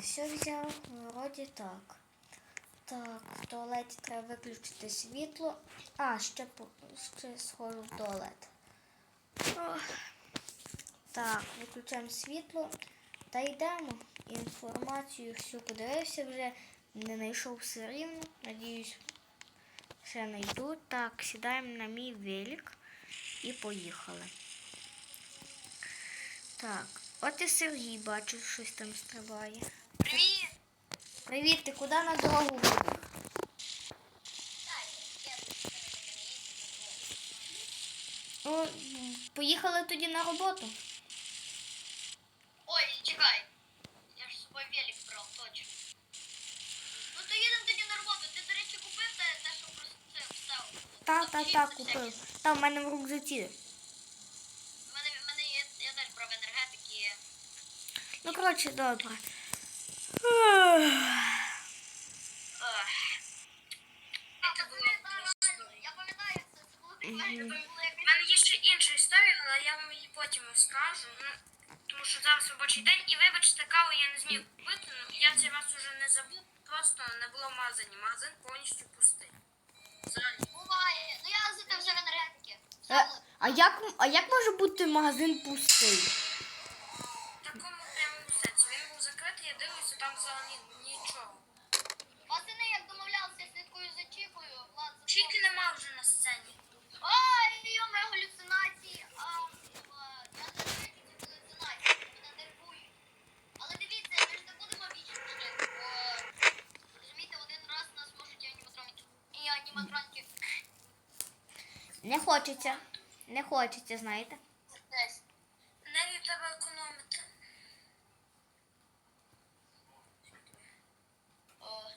все взяв, вроді так. Так, в туалеті треба виключити світло. А, ще, ще схожу в туалет. Ох. Так, виключаємо світло та йдемо. Інформацію всю подивився вже, не знайшов все рівно. Надіюсь, ще знайду. Так, сідаємо на мій велик і поїхали. Так, от і Сергій бачу, щось там стрибає. Привіт! Привіт, ти куди на дорогу вибіг? Ну, поїхали тоді на роботу. Ой, чекай. Я ж з собою велик брав, точно. Ну то їдемо тоді на роботу. Ти, до речі, купив те, те що просив встав. Та, та, та, купив. Та, в мене в рюкзаці. У мене, в мене є, я теж брав енергетики. Ну, коротше, добре. У мене є ще інша історія, але я вам її потім розкажу. Ну, тому що зараз робочий день, і вибачте, каву я не зміг купити. Ну, я цей раз уже не забув, просто не було в магазині. Магазин повністю пустий. Взагалі. Буває. Ну я вже в енергетики. Все Е. А як, а як може бути магазин пустий? Чіки нема вже на сцені. Ой, йоме, галюцинації. А, я не галюцинації, мене нервують. Але дивіться, ми ж не будемо вічно жити, бо, розумієте, один раз нас можуть і Не хочеться. Не хочеться, знаєте. десь. Енергію треба економити. О,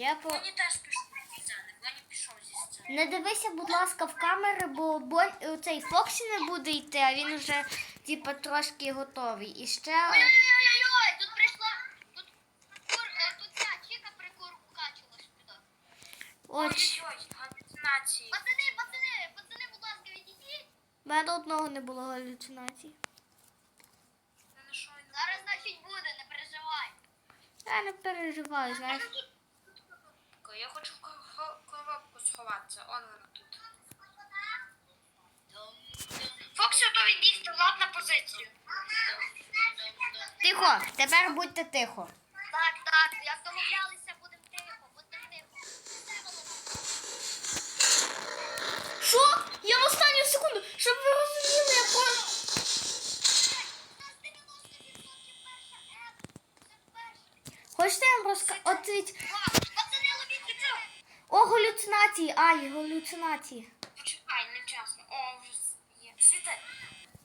Я по... Мені теж пішов зі сцени. Мені пішов зі сцени. Не дивися, будь ласка, в камери, бо Бон... цей Фоксі не буде йти, а він вже типа трошки готовий. І ще. Ой-ой-ой, тут прийшла, тут, кур, е, тут ця Чіка прикуркачила сюди. От, Ой-ой-ой, галюцинації. Пацани, пацани, пацани, будь ласка, відійдіть. в мене одного не було галюцинацій. Зараз, значить, буде, не переживай. Я не переживаю, знаєш. Я хочу в коробку сховатися. Он вона тут. Фоксі готовий бігти, лад на позицію. Тихо, тепер будьте тихо. Так, так, як домовлялися, ай, галюцинації. Почекай, не вчасно. О, вже є. Світи.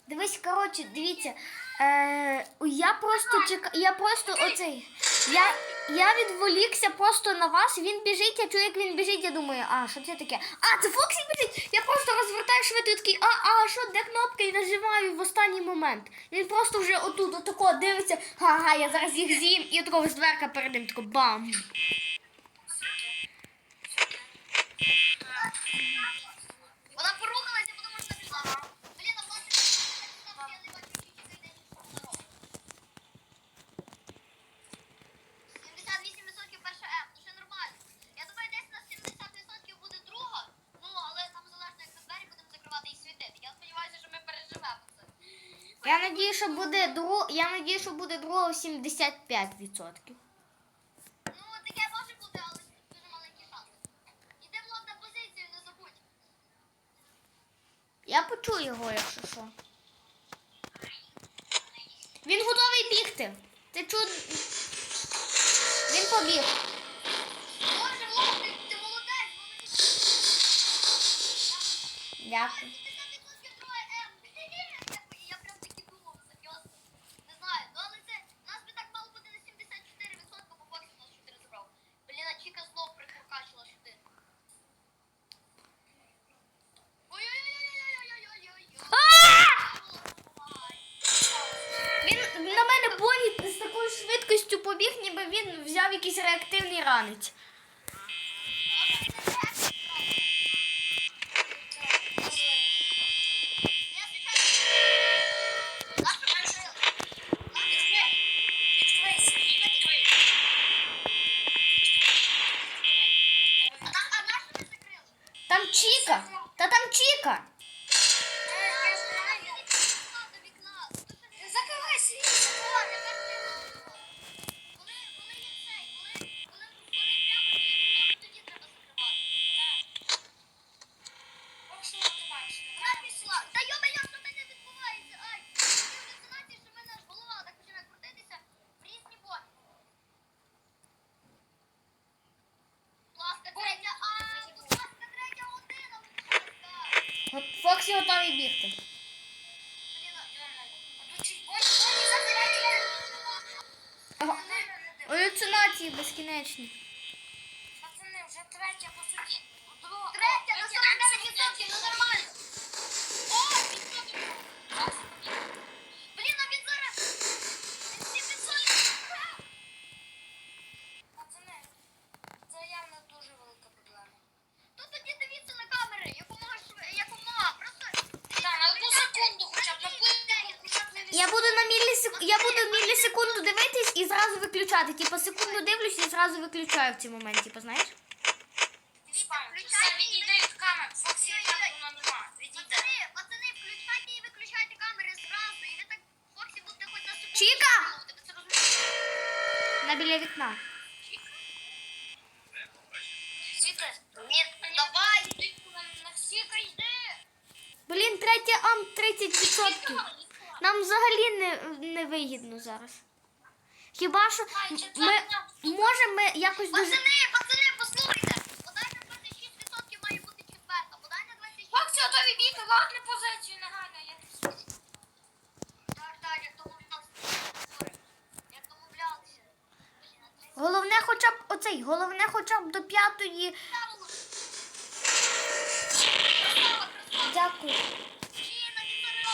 Дивись, коротше, дивіться. Е, я просто чека... я просто оцей. Я, я відволікся просто на вас, він біжить, я чую, як він біжить, я думаю, а, що це таке? А, це Фоксі біжить! Я просто розвертаю швидко такий, а, а, що, де кнопка? І нажимаю в останній момент. Він просто вже отут, отако дивиться, ага, я зараз їх з'їм, і отако з дверка перед ним, тако бам. Вона порухалася, тому що пішла. Блін, а власне, я не бачу, чи йде десь дорогу. 78% перша М, ну ще нормально. Я думаю, десь на 70% буде друга, ну, але там залежно, як на двері будемо закривати і світити. Я сподіваюся, що ми переживемо це. Я надію, що буде друг... я надію, що буде другого 75%. Ну, таке може бути, але дуже маленький шанс. Іди в лоб на позицію, не забудь. Я почую його, якщо що. Він готовий бігти. Ти чу... Він побіг. Боже, ти, ти молодець, молодець. Дякую. Побіг, ніби він взяв якийсь реактивний ранець. Галюцинації безкінечні. Пацани, вже третя по суті. Друга. Третя, на 49%, ну нормально. О, відсотки. Блін, а він зараз... Він 7%. Пацани, це явно дуже велика проблема. То тоді дивіться на камери, якомога швидше, якомога. Просто... Так, на одну секунду хоча б, на секунду, хоча б не Я буду на мілісек... я буду мілісекунду дивитись і зразу виключати. Типа секунду дивлюсь і зразу виключаю в цей момент, типа, знаєш? Чіка! На біля вікна. Давай. Блін, третя ам 30%. Нам взагалі не, не вигідно зараз. Хіба що ми можемо ми якось дуже. Пацани, пацани, послухайте. Подай на 26% має бути четверта. Подай на 26%. Фоксі, готові бігти, логни позицію. Я Так, так, це Головне, хоча б оцей, головне, хоча б до п'ятої. Дякую. Блін, а він зараз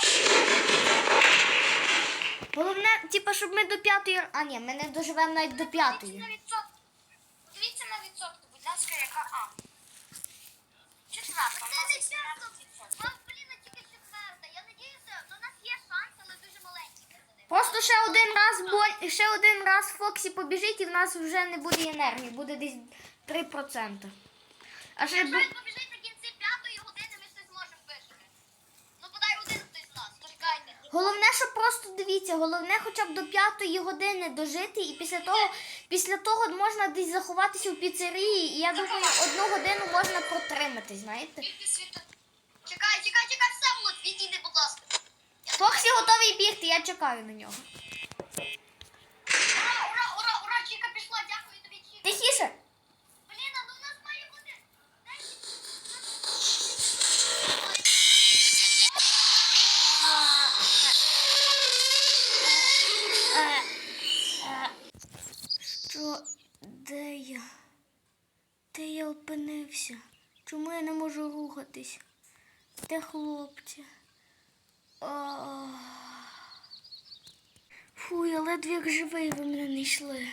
Головне, типа, щоб ми до п'ятої. А ні, ми не доживемо навіть до п'ятої. Подивіться на відсотки, будь ласка, яка А. Четверта, у нас є 17%. Вам, блін, тільки четверта. Я надіюся, ну, у нас є шанс, але дуже маленький. Просто ще один раз бо ще один раз Фоксі побіжить і в нас вже не буде енергії, буде десь 3%. А ще Якщо бу... він побіжить на кінці п'ятої години, ми щось зможемо вижити. Ну, подай один хтось з нас. Чекайте. Головне, що просто дивіться, головне хоча б до п'ятої години дожити, і після того, після того можна десь заховатися в піцерії, і я думаю, одну годину можна протримати, знаєте. Чекай, чекай, чекай, все, відійди, будь ласка. Фоксі готовий бігти, я чекаю на нього. Ура, ура, ура, ура, Чіка пішла, дякую тобі, Чіка. Тихіше! Блін, а ну у нас має бути. Е, е, Що? Де я? Де я опинився? Чому я не можу рухатись? Де хлопці? А. Фу, я ледве як живий, ви мене не йшли.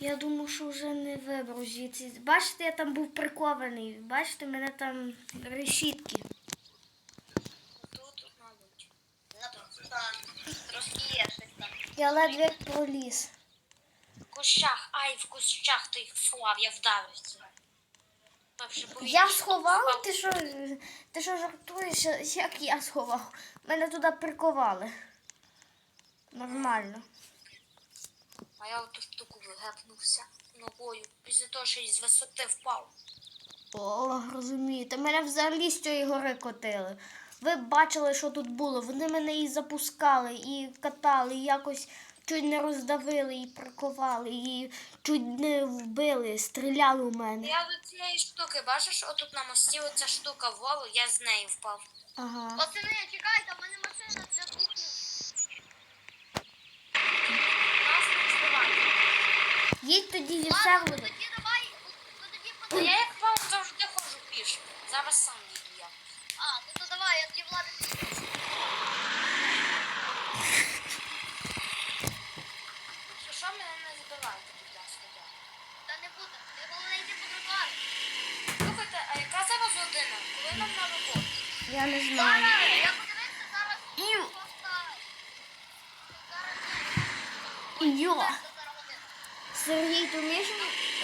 Я думав, що вже не виберу звідси. Бачите, я там був прикований. Бачите, мене там решітки. Тут, мабуть. Трошки є щось там. Я ледве як проліз. Кущах, ай, в кущах ти їх сховав, я вдавився. Перше Я сховав? Ти що, ти що жартуєш? Як я сховав? Мене туди приковали. Нормально. А я оту штуку вигепнувся ногою. Після того, що із висоти впав. О, розумієте, мене взагалі з цієї гори котили. Ви бачили, що тут було. Вони мене і запускали, і катали, і якось чуть не роздавили, і приковали, і чуть не вбили, стріляли у мене. Я до цієї штуки, бачиш, отут на мості оця штука вгору, я з неї впав. Ага. Пацани, чекайте, в мене машина для кухні. Нас не. Їдь тоді зі Ладно, ну тоді давай, ну тоді Та. Я як вам завжди ходжу пішки. Зараз сам їду я. А, ну то давай, я тоді влади. Що, що мене не збивайте, будь ласка, дякую. Та не буде, ти головне йти по тротуару. Слухайте, а яка зараз година? Коли нам на роботу? Я не знаю. Ів. Йо. Сергій, ти вмієш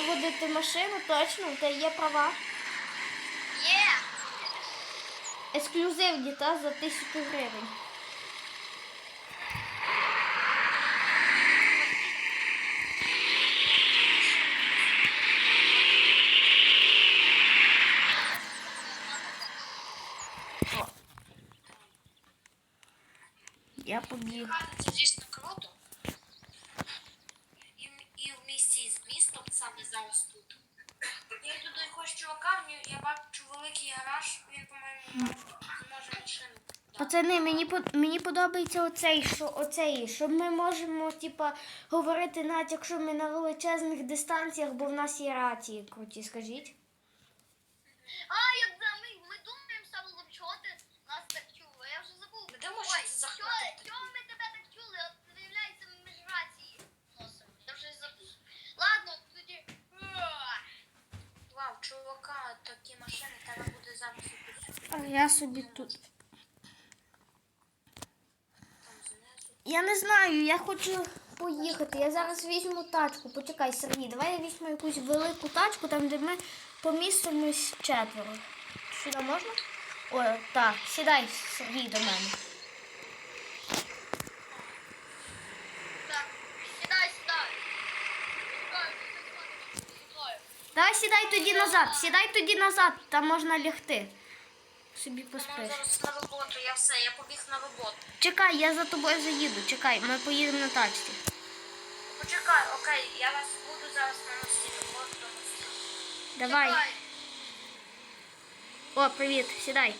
водити машину? Точно, у тебе є права. Є! Ексклюзивні, та за тисячу гривень. Я побіг. Це дійсно круто. І, і в місті з містом саме зараз тут. Я йду до якогось чувака, я бачу великий гараж, він, по-моєму, зможе машину. Пацани, мені по- мені подобається оцей, що оцей, що ми можемо, типа, говорити навіть якщо ми на величезних дистанціях, бо в нас є рації круті, скажіть. А, я да, ми, ми думаємо саме чого ти нас так чули. Я вже забув. Де може Ой, це чого, захватити? чого ми тебе так чули? От виявляється, ми ж рації носимо. Я вже забув. Ладно, тоді. Уah. Вау, чувака, такі машини, треба буде зараз якусь А я собі тут. Я не знаю, я хочу поїхати. Я зараз візьму тачку. Почекай, Сергій, давай я візьму якусь велику тачку, там де ми помістимось четверо. Сюди можна? О, так, сідай, Сергій, до мене. Сідай, сідай. Давай сідай тоді назад, сідай тоді назад, там можна лягти. Собі Я зараз на роботу, я все, я побіг на роботу. Чекай, я за тобою заїду. Чекай, ми поїдемо на тачці. Почекай, окей, я вас буду зараз на мості. Давай. Сідай. О, привіт, сідай.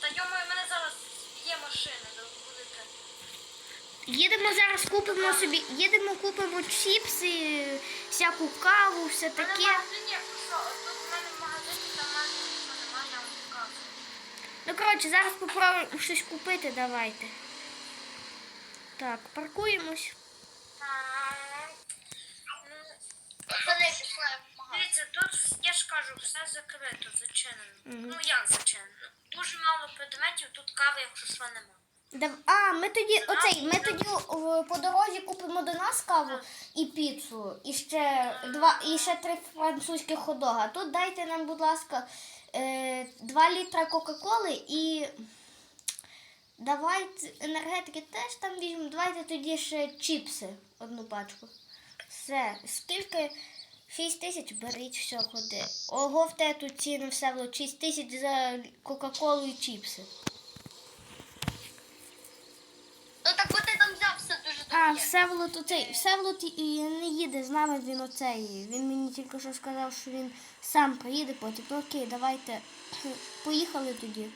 Та йомаю, мене зараз є машина, будете. Їдемо зараз, купимо собі, їдемо, купимо чіпси, всяку каву, все У таке. мене в магазині там майже нічого немає, я вам покажу. Ну, коротше, зараз попробуємо щось купити, давайте. Так, паркуємось. Дивіться, тут я ж кажу, все закрито, зачинено. Ну як зачинено? Дуже мало предметів, тут кави, якщо що нема. Дав- А, ми тоді, оцей, ми тоді о, по дорозі купимо до нас каву і піцу, і ще два, і ще три французьких ходога. Тут дайте нам, будь ласка, е, два літра Кока-Коли і давайте енергетики теж там візьмемо. Давайте тоді ще чіпси, одну пачку. Все, скільки? 6 тисяч беріть, все, ходи. Ого, в те тут ціни все було 6 тисяч за Кока-Колу і чіпси. Ну так от ти там взяв все дуже А. Всеволод оцей, Всеволод і- не їде з нами, він оцей. Він мені тільки що сказав, що він сам приїде потім. Ну окей, давайте. Поїхали тоді.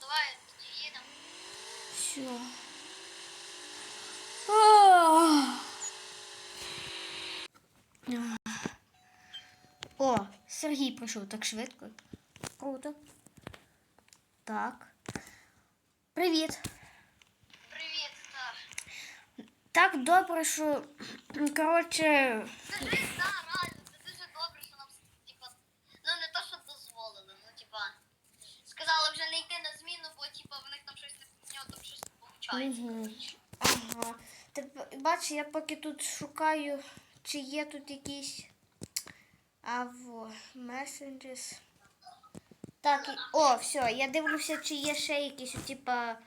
Давай, тоді їдемо. Все. О, Сергій прийшов так швидко. Круто. Так. Привіт, так. Так добре, що коротше. Це ж да, реально, це дуже добре, що нам типа, ну не то, що дозволили, ну типа, сказали вже не йти на зміну, бо типа в них там щось не нього там щось не. Мгм. Ага. Тепер, бач, я поки тут шукаю, чи є тут якісь. А во, messages. Так, і- о, все, я дивлюся, чи є ще якісь, типа.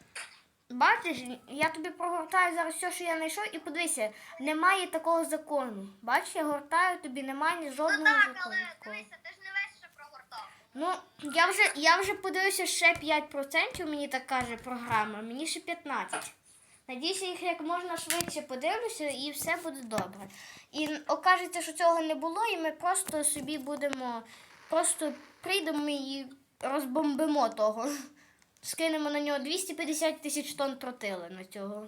Бачиш, я тобі прогортаю зараз все, що я знайшов, і подивися, немає такого закону. Бачиш, я гортаю, тобі немає ні Ну так, закону. але дивися, ти ж не весь ще прогортав. Ну, я вже, я вже подивився ще 5%, мені так каже програма, мені ще 15. Надіюся, їх як можна швидше подивлюся і все буде добре. І окажеться, що цього не було, і ми просто собі будемо, просто прийдемо і розбомбимо того. Скинемо на нього 250 тисяч тонн тротили на цього.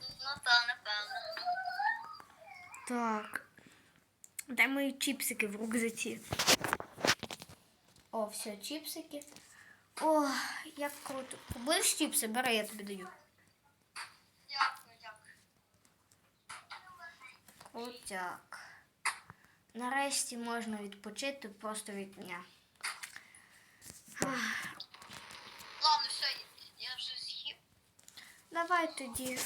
Ну та, напевно. Так. Де мої чіпсики в рюкзаці? О, все, чіпсики. О, як круто. Будеш чіпси? Бери, я тобі даю. Дякую, дякую. Крутяк. Нарешті можна відпочити просто від дня. Ладно, все, я вже з'їв. Давай тоді.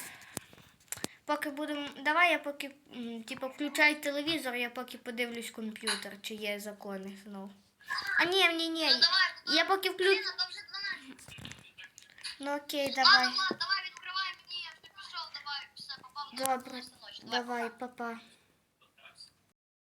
Поки будемо. Давай я поки типу, включай телевізор, я поки подивлюсь комп'ютер, чи є закони знов. А ні, ні, ні. Ну давай, ну, Я поки включу. Блін, а то вже 12. Ну окей, давай. ладно, ладно, давай відкривай мені, я пішов, давай, все, попав. Добре. Давай. Давай, папа.